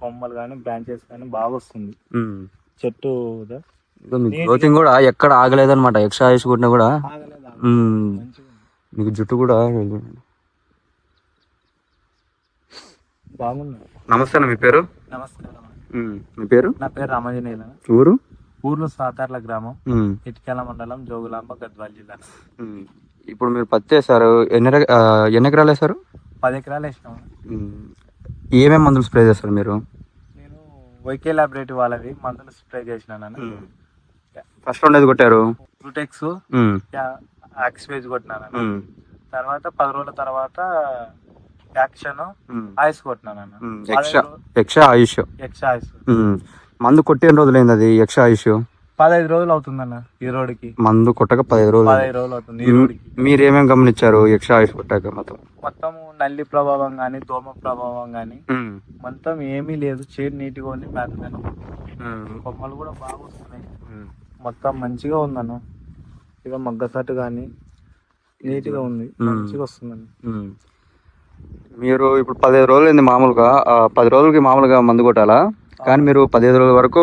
కొమ్మలు కానీ బ్రాంచెస్ కానీ బాగా వస్తుంది. చెట్టు గ్రోతింగ్ కూడా ఎక్కడ ఆగలేదన్నమాట. ఎక్స్ట్రా ఆయుష్ కొట్టినా కూడా. మీకు జుట్టు కూడా బాగుంది. నమస్తే మీ పేరు? నమస్కారం మీ పేరు? నా పేరు రామాంజనేయుల ఊరు? ఊర్లో సాతార్ల గ్రామం. ఇటుకెల మండలం జోగులాంబ గద్వాల జిల్లా. ఇప్పుడు మీరు పత్తి వేసారు ఎన్ని ఎన్ని ఎకరాలు వేసారు పది ఎకరాలు వేసినాము. ఏమేమి మందులు స్ప్రే చేస్తారు మీరు? నేను వైకే లాబొరేటరీ వాళ్ళవి మందులు స్ప్రే చేసినాను ఫస్ట్ ఉండేది కొట్టారు? బ్లూటెక్స్ ఉమ్, యాక్స్వేజ్ కొట్టినాను తర్వాత పది రోజుల తర్వాత యాక్షన్ ఐస్ కొట్టినాను ఎక్స్ట్రా ఆయుష్ ఐస్. ఉమ్. మందు కొట్టిన రోజులైంది అది ఎక్స్ట్రా ఆయుష్ పదహైదు రోజులు అవుతుందన్న ఈ రోడ్డుకి. మందు కొట్టక పదిహేను రోజులు పదహైదు రోజులు అవుతుంది ఈ రోడ్డుకి. మీరు ఏమేమి గమనించారు ఎక్స్ట్రా ఆయుష్ కొట్టాక మొత్తం మొత్తం నల్లి ప్రభావం కానీ దోమ ప్రభావం కానీ మొత్తం ఏమీ లేదు. చేడు నీట్గా ఉంది మేతమైన కొమ్మలు కూడా బాగా వస్తున్నాయి. మొత్తం మంచిగా ఉందన్న. ఇక మగ్గసట్టు కానీ నీట్గా ఉంది. మ్మ్. మంచిగా వస్తుందండి ఉమ్. మీరు ఇప్పుడు పదిహేను రోజులు అయింది మామూలుగా. ఆ, పది రోజులకి మామూలుగా మందు కొట్టాలా? కానీ మీరు పదిహేను రోజుల వరకు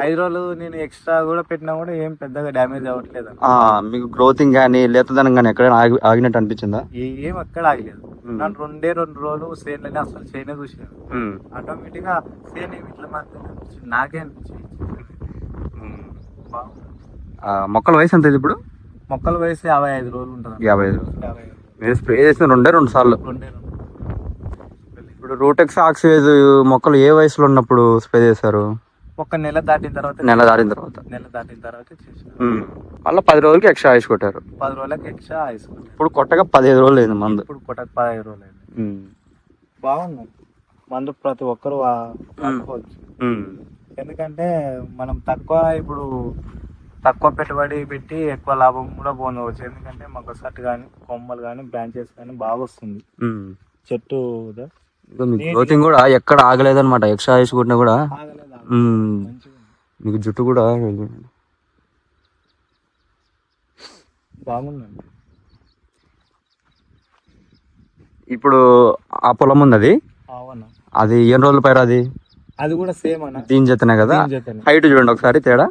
ఐదు రోజులు నేను ఎక్స్ట్రా కూడా పెట్టినా కూడా ఏం పెద్దగా డ్యామేజ్ అవ్వట్లేదు. మీకు గ్రోతింగ్ కానీ లేతదనం కానీ ఎక్కడైనా ఆగి ఆగినట్టు అనిపించిందా? ఏ- ఎక్కడ ఆగలేదు. రెండే రెండు రోజులు సేన్లని అసలు చేయనే చూసాను. ఆటోమేటిక్గా సేన్ ఏమి ఇట్లా మాత్రం. నాకే అనిపించింది. మొక్కల వయసు ఎంత ఇప్పుడు? మొక్కల వయసు యాభై ఐదు రోజులు ఉంటుంది యాభై ఐదు యాభై ఐదు మీరు స్ప్రే చేసిన రెండే రెండు సార్లు. రెండే రెండు. ఇప్పుడు రూటెక్స్ ఆక్సివేజ్ మొక్కలు ఏ వయసులో ఉన్నప్పుడు స్ప్రే చేశారు? ఒక నెల దాటిన తర్వాత నెల దాటిన తర్వాత. నెల దాటిన తర్వాత చేసాను. మళ్ళీ పది రోజులకి ఎక్స్ట్రా ఆయుష్ కొట్టారు. పది రోజులకి ఎక్స్ట్రా ఐస్ ఇప్పుడు కొట్టగా పదిహేను రోజులు అయింది మందు. ఇప్పుడు కొట్టక పదహైదు రోజులు అయింది. బాగుంది. మందు ప్రతి ఒక్కరు వాడుకోవచ్చు. ఎందుకంటే మనం తక్కువ ఇప్పుడు తక్కువ పెట్టుబడి పెట్టి ఎక్కువ లాభం కూడా పొందవచ్చు. ఎందుకంటే మాకు సట్ కానీ కొమ్మలు కానీ బ్రాంచెస్ కానీ బాగా వస్తుంది. చెట్టు గ్రోతింగ్ కూడా ఎక్కడ ఆగలేదన్నమాట. ఎక్స్ట్రా కొట్టినా కూడా. మీకు జుట్టు కూడా బాగుందండి. ఇప్పుడు ఆ పొలం ఉంది అది అది ఎన్ని రోజుల పైర అది అది కూడా సేమ్ అన్న. దీని జతనే కదా. హైట్ చూడండి ఒకసారి తేడా.